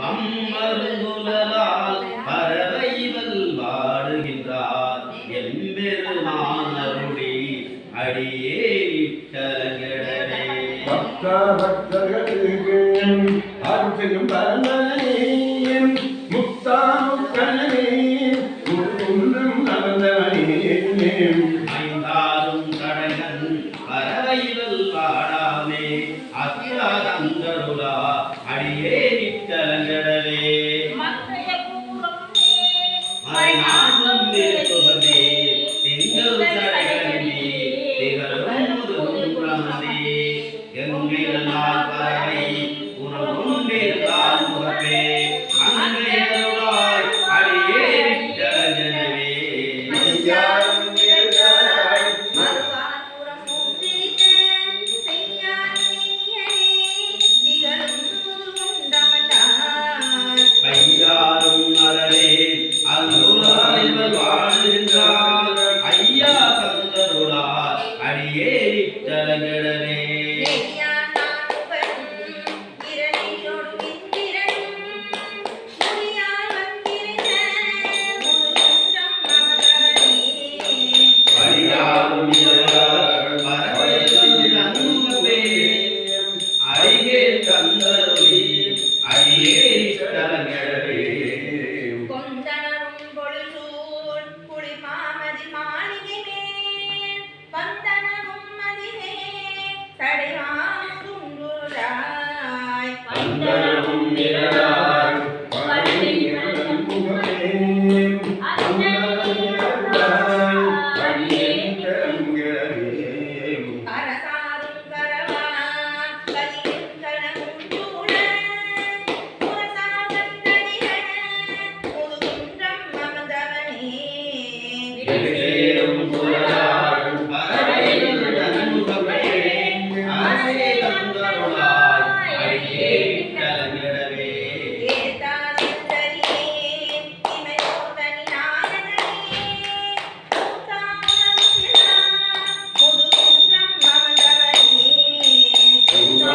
வம்மருங்குலால் பறவைகள் வாடுகின்றார். எம்பெருமான் அடியே இட்டலங்கடவே பக்த பக்தர்களுக்கு அருள் பரந்த வாழ்கின்றார் ஐயா தந்தருளார். அடியே இட்டலங்கடவே பையாரும்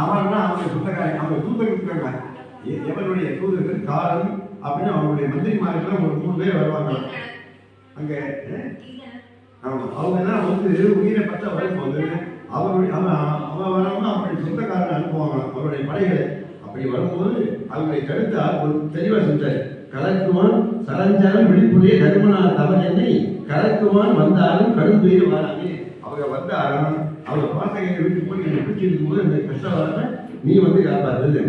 அவன்னா அவனுடைய சொந்தக்காரன் அவங்க தூதர் இருக்காங்க எ- எவனுடைய தூதர்கள் காலம் அப்படின்னு அவனுடைய மந்திரிமார்கள் ஒரு மூணு பேர் வருவாங்க. அங்கே ஆமாம் அவங்க தான் வந்து உயிரை பற்ற வரும்போது அவருடைய அவன் அவன் வரவங்க அவனுடைய சொந்தக்காரன் அனுப்புவாங்க அவருடைய படைகளை. அப்படி வரும்போது அவங்களை தடுத்தா ஒரு தெளிவாக செஞ்சார் கலக்குவான் சரஞ்சரம் விழிப்புடைய தருமனார். தவறு என்னை கலக்குவான் வந்தாலும் கடுந்துயிர் வராமே அவங்க வந்தாலும் அவங்க பாசகையை விட்டு போய் என்னை பிடிச்சிருக்கும் போது அந்த கஷ்டம் நீ வந்து காப்பாத்து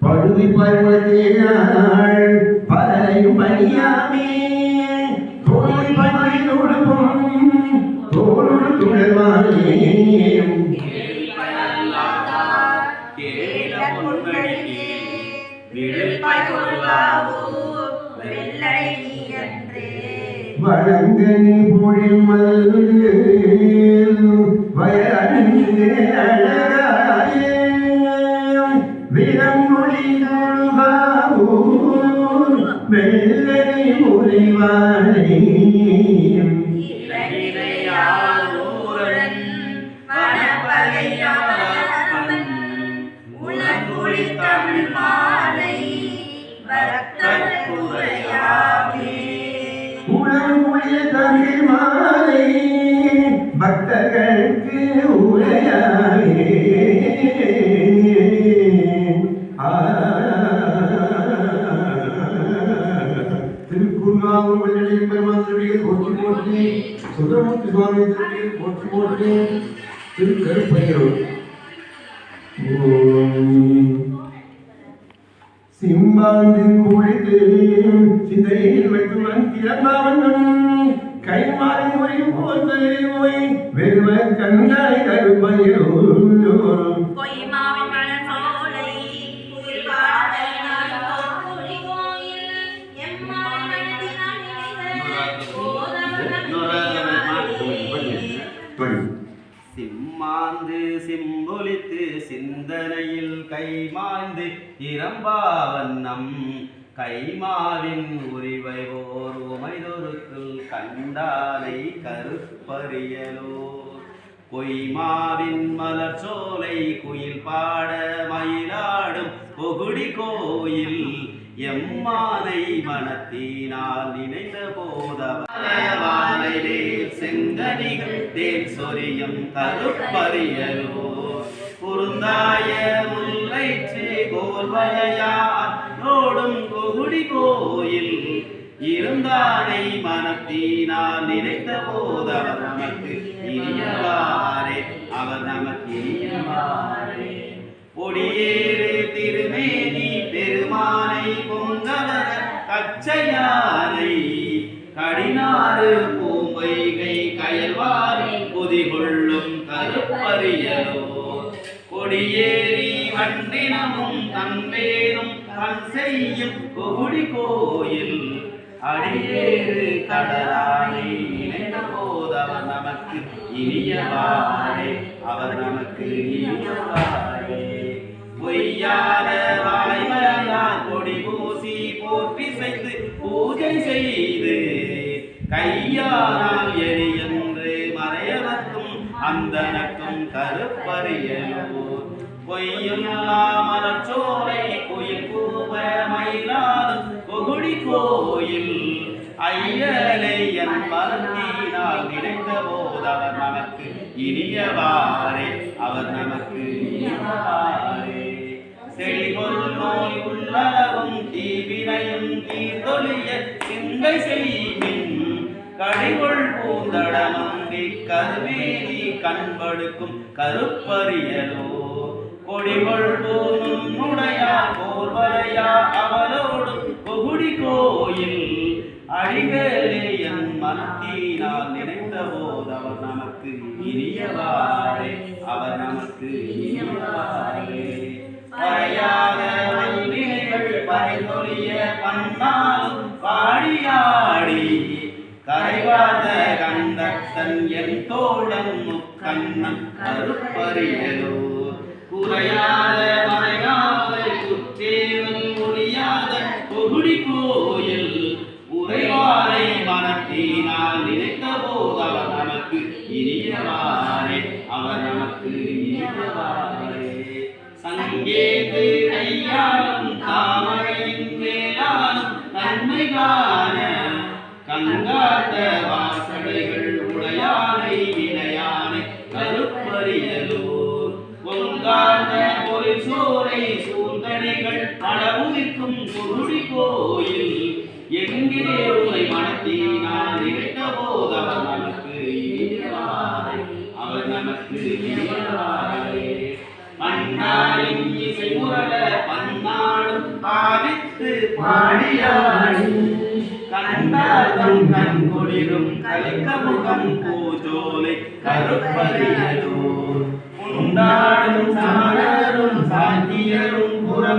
படுதி பருவத்தேனாள் பலரையும் பணியாமே. தோழி தமிழ் மாலை பக்தர்களுக்கு உரையாயே ஆ. திருக்குறுங்காவூர் போற்றி போற்றி சுந்தரமூர்த்தி சுவாமி போற்றி போற்றி சிந்தையில் வெட்டுவன் திறந்தாவண்ணம் பொய்மையோய் வெறுமன் கண்ணாய் கருமையோரும் பொய்மாவின் மலர்மாலை சிம்மாந்து சிம்பொலித்து சிந்தனையில் கைமாய்ந்து இரம்பாவண்ணம் கைமாவின் உரிவை ஓர் உமைதொருக்குள் கண்டானை கருப்பறியலோ கொய்மாவின் மலர் சோலை குயில் பாட மயிலாடும் பொகுடி கோயில். எம்மானை மனத்தினால் நினைந்த போதவாலை செங்கனிகள் தேன் சொரியும் கருப்பறியலோ குறுந்தாய முல்லை கோல்வளையார் நோடும் கொகுடி கோயில். இருந்தானை மனத்தினால் நினைத்த போது அவர் நமக்கு இனியவாரே அவர் நமக்கு இனியவாரே பொடியேறு திருமேனி பெருமானை பொங்கவர கச்சையானை. கடினாறு பூம்பைகை கயல்வாரி கொதிகொள்ளும் கருப்பறியலோ கொடியேறி வண்டினமும் தன்பேரும் கண் செய்யும் கொகுடி கோயில். அடியேறு கடலானை இணைந்த போது அவர் நமக்கு இனியவாரே அவர் நமக்கு இனியவாரே பொய்யாத வாய்மையார் கொடி பூசி போற்றி செய்து பூஜை செய்து. கையானால் எரியன்று மறையவர்க்கும் அந்தனக்கும் கருப்பறியலூர் பொய்யுல்லா மலச்சோலை கோயில் கூவ மயிலாது கொகுடி கோயில் ஐயலை என் பலத்தினால் நினைந்த போது அவர் நமக்கு இனியவாரே அவர் நமக்கு இனியவாரே செழிகொள் நோய் உள்ளளவும் தீவினையும் தீர்தொழிய சிந்தை செய்வின் கடிகொள் பூந்தடமந்தி கருவேலி கண்படுக்கும் கருப்பறியலோ கோடிகள் போனும் உடையா கோர்வலையா அவரோடு கொகுடி கோயில் அடிகளே என் மனத்தினால் நினைத்த போது அவர் நமக்கு இனியவாரே அவர் நமக்கு இனியவாரே பறையாக வல்வினைகள் பறைதொழிய பன்னாலும் பாடியாடி கரைவாத கந்தத்தன் என் தோழன் முக்கண்ணன் கருப்பறியலோ குறையாத மறையாத குற்றேவல் முடியாத கொகுடி கோயில் உறைவாரை மனத்தினால் நினைத்த போது அவர் நமக்கு இனியவாரே அவர் நமக்கு இனியவாரே. சங்கேது கையாளும் தாமரையின் மேலாலும் நன்மை காண சோலை சூழ்கடைகள் படமுதிக்கும் குருடி கோயில். எங்கே உரை மனத்தினால் நினைத்த போது அவர் நமக்கு அவர் நமக்கு இனியவாரே மன்னாரின் இசை முரல பன்னாடும் பாவித்து பாடியாடி. கண்டார்தம் கண் குளிரும் கலிக்க முகம் பூஜோலை கருப்பறியதோ உண்டாடும் சாரா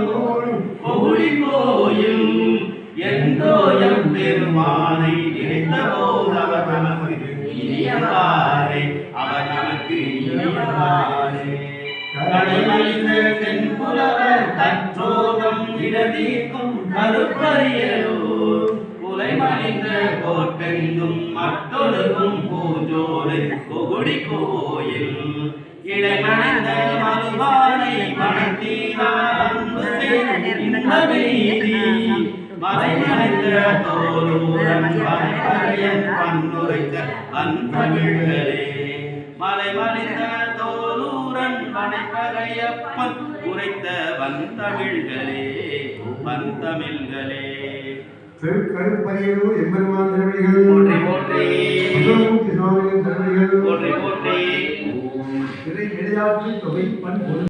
சாத்தியரும் புறங்கோடும் கோழி கோயில் எந்தோயம் பெருமானை நினைத்த போது அவர் நமக்கு இனியவாரே. அவர் நமக்கு இனியவாரே. கடைமணிந்த தென்புலவர் கற்றோகம் இடதீர்க்கும் கருப்பரியலூர். குலைமணிந்த கோட்டெங்கும் மற்றொழுகும் பூஜோடு கொகுடி கோயில் இடைமணிந்த அன்பு செய்தி மறைமறைந்த தோலூரன் வரையன் பன்னுரைத்த அன்பமிழ்களே மலைமறைந்த தோலூரன் வனைப்பகையப்பன் உரைத்த வந்தமிழ்களே வந்தமிழ்களே திருக்கருப்பறையூர் எம்பெருமான் திருவடிகள் போற்றி திருவடிகள் போற்றி போற்றி. திரை விளையாட்டு தொகை பண்பொருள்